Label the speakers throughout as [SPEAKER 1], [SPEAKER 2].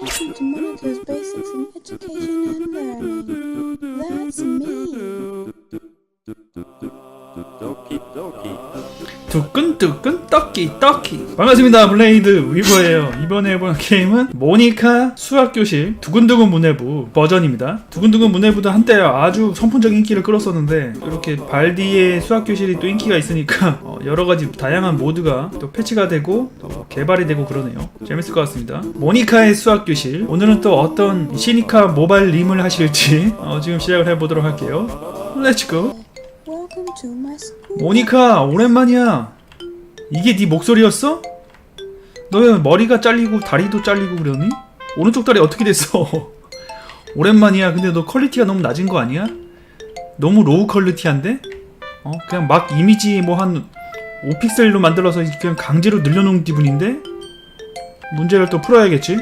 [SPEAKER 1] Listen to Monica's Basics in Education and Learning. That's me.
[SPEAKER 2] 두끈두끈 떡기 떡기 반갑습니다 블레이드 위버예요 이번에 해볼 게임은 모니카 수학교실 두근두근 문해부 버전입니다 두근두근 문해부도 한때 아주 선풍적인 인기를 끌었었는데 이렇게 발디의 수학교실이 또 인기가 있으니까 어, 여러가지 다양한 모드가 또 패치가 되고 또 개발이 되고 그러네요 재밌을 것 같습니다 모니카의 수학 교실 오늘은 또 어떤 시니카 모바일 림을 하실지 어, 지금 시작을 해보도록 할게요 렛츠고. 모니카 오랜만이야. 이게 네 목소리였어? 너 왜 머리가 잘리고 다리도 잘리고 그러니? 오른쪽 다리 어떻게 됐어? 오랜만이야. 근데 너 퀄리티가 너무 낮은 거 아니야? 너무 로우 퀄리티한데? 어 그냥 막 이미지 뭐 한 5픽셀로 만들어서 그냥 강제로 늘려놓은 기분인데? 문제를 또 풀어야겠지?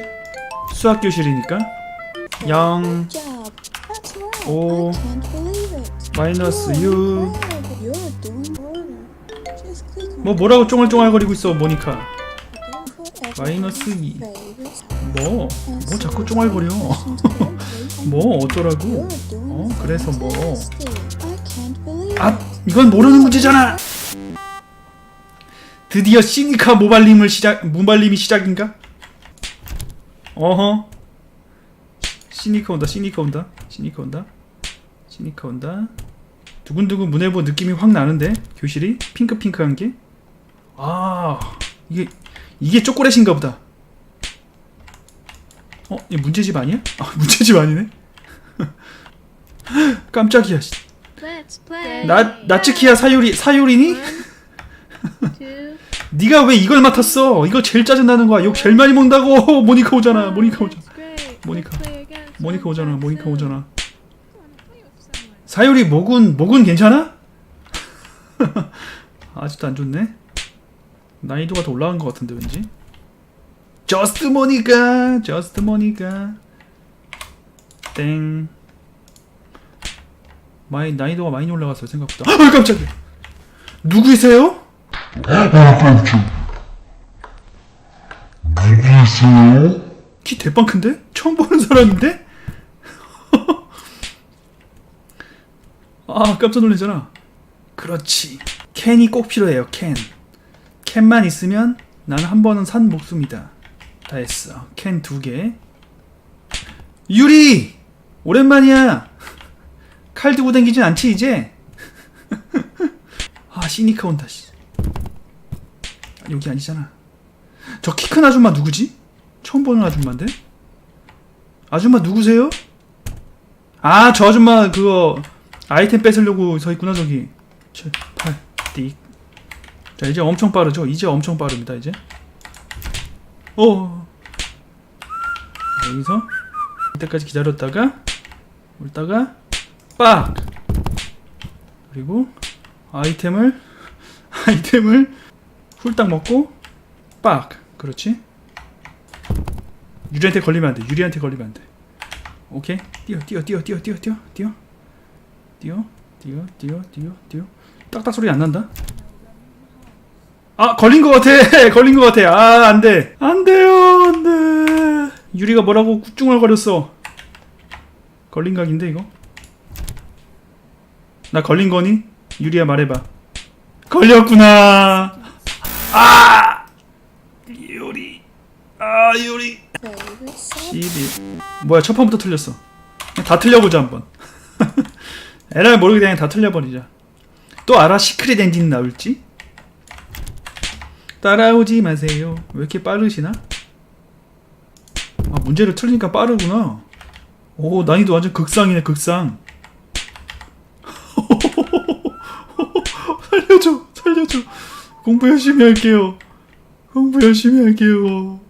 [SPEAKER 2] 수학 교실이니까 0
[SPEAKER 1] Job. That's right.
[SPEAKER 2] Oh.
[SPEAKER 1] I can't believe it.
[SPEAKER 2] 마이너스
[SPEAKER 1] Cool,
[SPEAKER 2] 6
[SPEAKER 1] incredible. You're doing order. Just click on
[SPEAKER 2] 뭐 뭐라고 쫑알쫑알거리고 있어 모니카 마이너스
[SPEAKER 1] everyone's
[SPEAKER 2] 2
[SPEAKER 1] favorites.
[SPEAKER 2] 뭐? 뭐 자꾸 쫑알거려 뭐 어쩌라고 어 그래서 뭐 아,
[SPEAKER 1] it.
[SPEAKER 2] 이건 모르는 문제잖아. 드디어 시니카 모발림을 시작 모발림이 시작인가? 어허. 시니카 온다. 시니카 온다. 시니카 온다. 시니카 온다. 두근두근 문해보 느낌이 확 나는데 교실이 핑크핑크한 게. 아 이게 이게 초콜릿인가 보다. 어, 이 문제집 아니야? 아, 문제집 아니네. 깜짝이야. 씨.
[SPEAKER 3] Let's play.
[SPEAKER 2] 나 나츠키야 사유리 사유리니? 네가 왜 이걸 맡았어? 이거 제일 짜증나는 거야. 욕 제일 많이 먹는다고. 모니카 오잖아. 모니카 오잖아. 모니카. 모니카 오잖아. 모니카 오잖아. 사유리 목은 목은 괜찮아? 아직도 안 좋네. 난이도가 더 올라간 것 같은데 왠지. 저스트 모니카, 저스트 모니카. 땡. 많이 난이도가 많이 올라갔어요 생각보다. 아 깜짝이야. 누구이세요?
[SPEAKER 4] 누구세요?
[SPEAKER 2] 키 대빵 큰데? 처음 보는 사람인데? 아 깜짝 놀랐잖아 그렇지 캔이 꼭 필요해요 캔 캔만 있으면 나는 한 번은 산 목숨이다 다 했어 캔 두개 유리 오랜만이야 칼 들고 다니진 않지 이제? 아 시니카 온다 씨. 아, 여기 아니잖아 저 키 큰 아줌마 누구지? 처음 보는 아줌마인데? 아줌마 누구세요? 아, 저 아줌마 그거 아이템 뺏으려고 서 있구나 저기. 7, 8, 띡. 자, 이제 엄청 빠르죠? 이제 엄청 빠릅니다, 이제. 어. 여기서 이때까지 기다렸다가 울다가 빡. 그리고 아이템을 아이템을 훌딱 먹고 빡. 그렇지? 유리한테 걸리면 안 돼. 유리한테 걸리면 안 돼. 오케이. 뛰어, 뛰어, 뛰어, 뛰어, 뛰어, 뛰어, 뛰어, 뛰어, 뛰어, 뛰어, 뛰어, 뛰어. 딱딱 소리 안 난다. 아, 걸린 것 같아. 걸린 것 같아. 아, 안 돼. 안 돼요, 안 돼. 유리가 뭐라고 꾹중얼거렸어. 걸린 각인데 이거? 나 걸린 거니? 유리야 말해봐. 걸렸구나. 아, 유리. 아,
[SPEAKER 1] subject.
[SPEAKER 2] 12 뭐야 첫 판부터 틀렸어. 다 틀려보자 한번. 에라를 모르게 그냥 다 틀려버리자. 또 알아? 시크릿 엔딩 나올지? 따라오지 마세요. 왜 이렇게 빠르시나? 아 문제를 틀리니까 빠르구나. 오 난이도 완전 극상이네 극상 공부 열심히 할게요 공부 열심히 할게요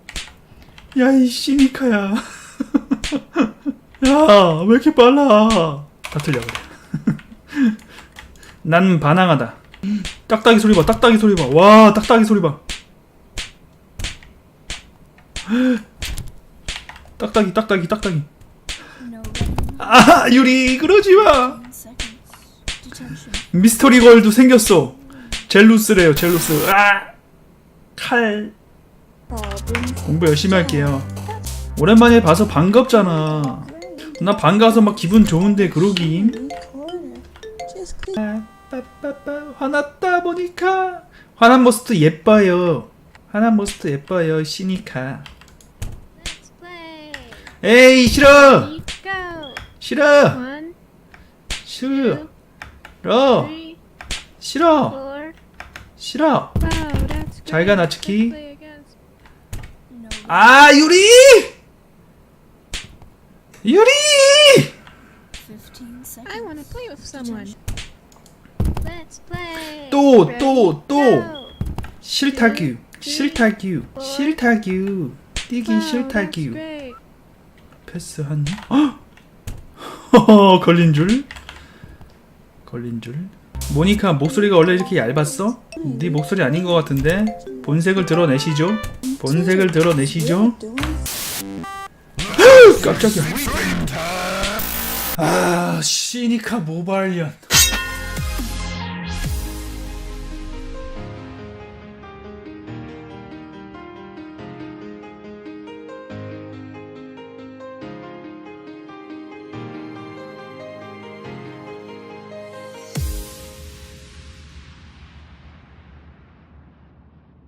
[SPEAKER 2] 야, 이 시니카야. 야, 왜 이렇게 빨라? 다 틀려, 그래. 난 반항하다. 딱딱이 소리 봐, 딱딱이 소리 봐. 와, 딱딱이 소리 봐. 딱딱이, 딱딱이, 딱딱이. 아, 유리, 그러지 마. 미스터리 걸도 생겼어. 젤루스래요, 젤루스. 아, 칼. 공부 열심히 할게요. 오랜만에 봐서 반갑잖아. 나 반가워서 막 기분 좋은데
[SPEAKER 1] click.
[SPEAKER 2] 빠빠빠 화났다 보니까 화난 모습도 예뻐요. 화난 모습도 예뻐요.
[SPEAKER 3] play.
[SPEAKER 2] 에이 싫어. 싫어 싫어 싫어. 싫어.
[SPEAKER 3] Wow, that's
[SPEAKER 2] 잘
[SPEAKER 3] great.
[SPEAKER 2] 가, 나츠키. 아 유리 유리
[SPEAKER 3] I want to play with someone. Let's play.
[SPEAKER 2] 또. 싫다규 싫다규 싫다규 뛰기 싫다규. 패스한 허허 걸린 줄 걸린 줄 모니카 목소리가 원래 이렇게 얇았어? 네 목소리 아닌 것 같은데? 본색을 드러내시죠. 본색을 드러내시죠.
[SPEAKER 1] Doing
[SPEAKER 2] 깜짝이야. 아 시니카 모바일년